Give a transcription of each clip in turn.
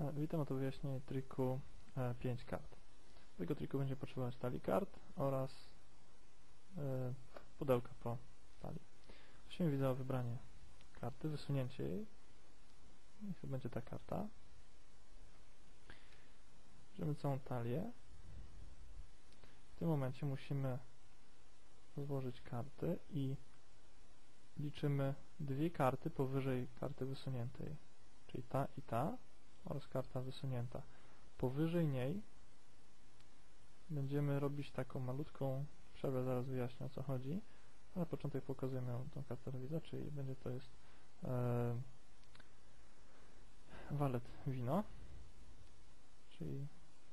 E, Witam, oto wyjaśnienie triku e, 5 kart. Do tego triku będzie potrzebować talii kart oraz e, pudełka po talii. Prosimy widza o wybranie karty, wysunięcie jej. Niech to będzie ta karta. Bierzemy całą talię. W tym momencie musimy złożyć karty i liczymy dwie karty powyżej karty wysuniętej, czyli ta i ta oraz karta wysunięta. Powyżej niej będziemy robić taką malutką przerwę, zaraz wyjaśnię o co chodzi. Na początek pokazujemy tą kartę widza, czyli będzie to jest e, walet wino, czyli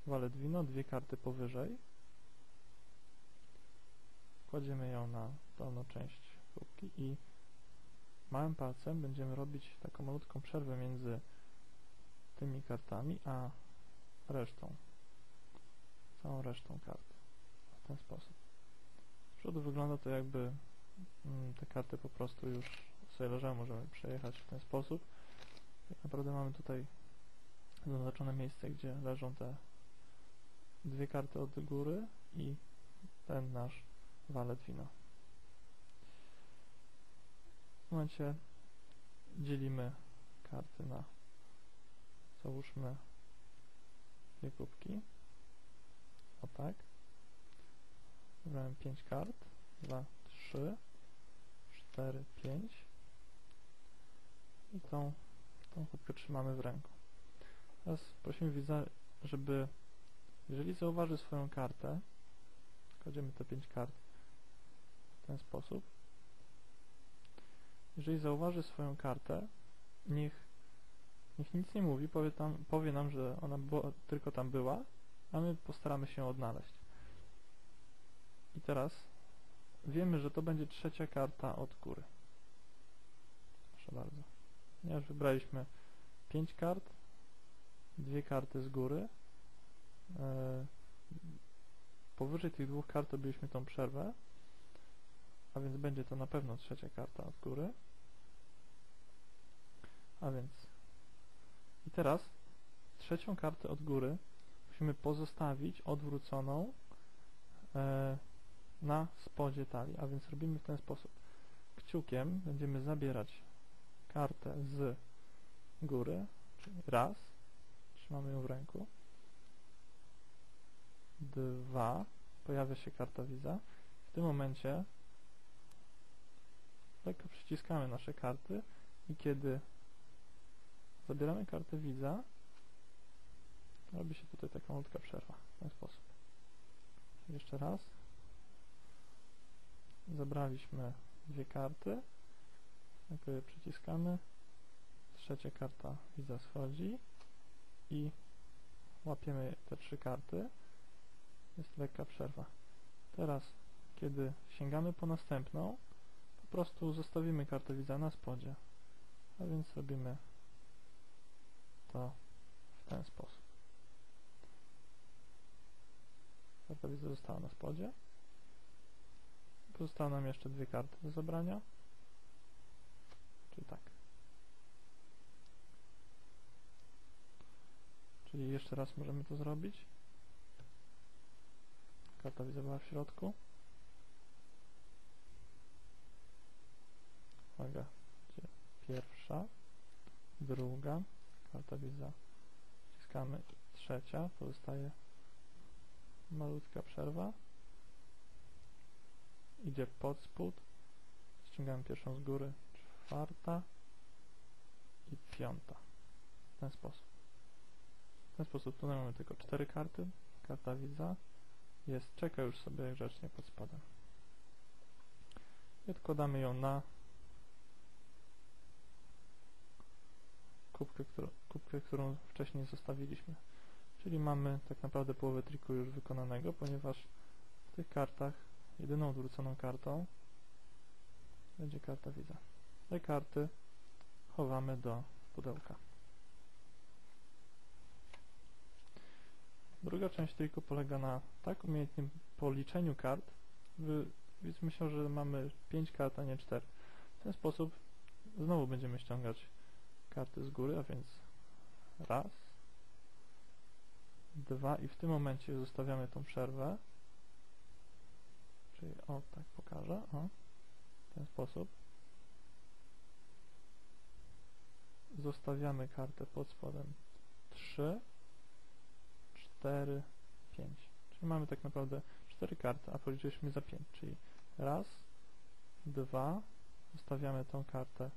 walet wino, dwie karty powyżej. Kładziemy ją na dolną część próbki i małym palcem będziemy robić taką malutką przerwę między tymi kartami, a resztą, całą resztą kart w ten sposób. Z przodu wygląda to jakby mm, te karty po prostu już sobie leżały, możemy przejechać w ten sposób. Tak naprawdę mamy tutaj zaznaczone miejsce, gdzie leżą te dwie karty od góry i ten nasz walet wino. W momencie dzielimy karty na załóżmy dwie kubki. O tak. Wybrałem 5 kart. 2, 3 4, 5 i tą, tą kubkę trzymamy w ręku. Teraz prosimy widza, żeby jeżeli zauważy swoją kartę kładziemy te 5 kart w ten sposób. Jeżeli zauważy swoją kartę niech Niech nic nie mówi, powie, tam, powie nam, że ona tylko tam była, a my postaramy się odnaleźć. I teraz wiemy, że to będzie trzecia karta od góry. Proszę bardzo. Ponieważ wybraliśmy 5 kart, dwie karty z góry. E, powyżej tych dwóch kart robiliśmy tą przerwę, a więc będzie to na pewno trzecia karta od góry. A więc i teraz trzecią kartę od góry musimy pozostawić odwróconą e, na spodzie talii, a więc robimy w ten sposób. Kciukiem będziemy zabierać kartę z góry, czyli raz, trzymamy ją w ręku, dwa, pojawia się karta widza. W tym momencie lekko przyciskamy nasze karty i kiedy Zabieramy kartę widza. Robi się tutaj taka malutka przerwa w ten sposób. Jeszcze raz. Zabraliśmy dwie karty. Jak je przyciskamy. Trzecia karta widza schodzi i łapiemy te trzy karty. Jest lekka przerwa. Teraz, kiedy sięgamy po następną, po prostu zostawimy kartę widza na spodzie. A więc robimy to w ten sposób. Karta widzę została na spodzie. Pozostały nam jeszcze dwie karty do zabrania. Czyli tak. Czyli jeszcze raz możemy to zrobić. Karta widzę była w środku. Uwaga, pierwsza, druga, karta widza wciskamy. Trzecia, pozostaje malutka przerwa. Idzie pod spód. Ściągamy pierwszą z góry. Czwarta i piąta. W ten sposób. W ten sposób. Tutaj mamy tylko cztery karty. Karta widza. Jest, czeka już sobie grzecznie pod spodem. I odkładamy ją na kubkę, którą, kubkę, którą wcześniej zostawiliśmy. Czyli mamy tak naprawdę połowę triku już wykonanego, ponieważ w tych kartach jedyną odwróconą kartą będzie karta widza. Te karty chowamy do pudełka. Druga część triku polega na tak umiejętnym policzeniu kart, więc myślę, że mamy 5 kart, a nie 4. W ten sposób znowu będziemy ściągać karty z góry, a więc raz, 2 i w tym momencie zostawiamy tą przerwę. Czyli o, tak pokażę, o, w ten sposób. Zostawiamy kartę pod spodem 3, 4, 5. Czyli mamy tak naprawdę 4 karty, a policzyliśmy za 5, czyli raz, dwa, zostawiamy tą kartę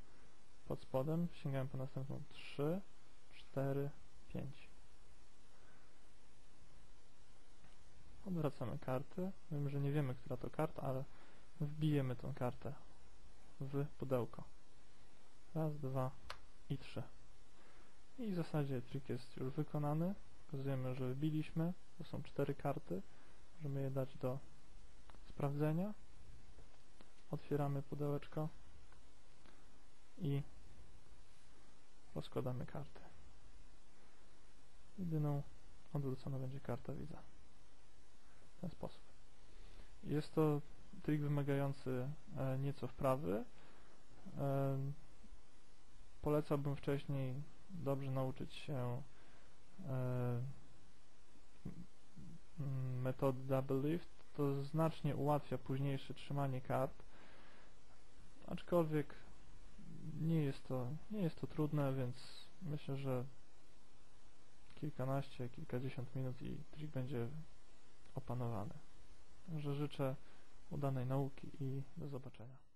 pod spodem, sięgamy po następną 3, 4, 5. Odwracamy karty. Wiemy, że nie wiemy, która to karta, ale wbijemy tą kartę w pudełko. Raz, dwa i trzy. I w zasadzie trik jest już wykonany. Pokazujemy, że wbiliśmy. To są cztery karty. Możemy je dać do sprawdzenia. Otwieramy pudełeczko i rozkładamy karty. Jedyną odwrócona będzie karta widza. W ten sposób. Jest to trik wymagający e, nieco wprawy. E, polecałbym wcześniej dobrze nauczyć się e, metody double lift. To znacznie ułatwia późniejsze trzymanie kart. Aczkolwiek nie jest to, nie jest to trudne, więc myślę, że kilkanaście, kilkadziesiąt minut i trik będzie opanowany. Także życzę udanej nauki i do zobaczenia.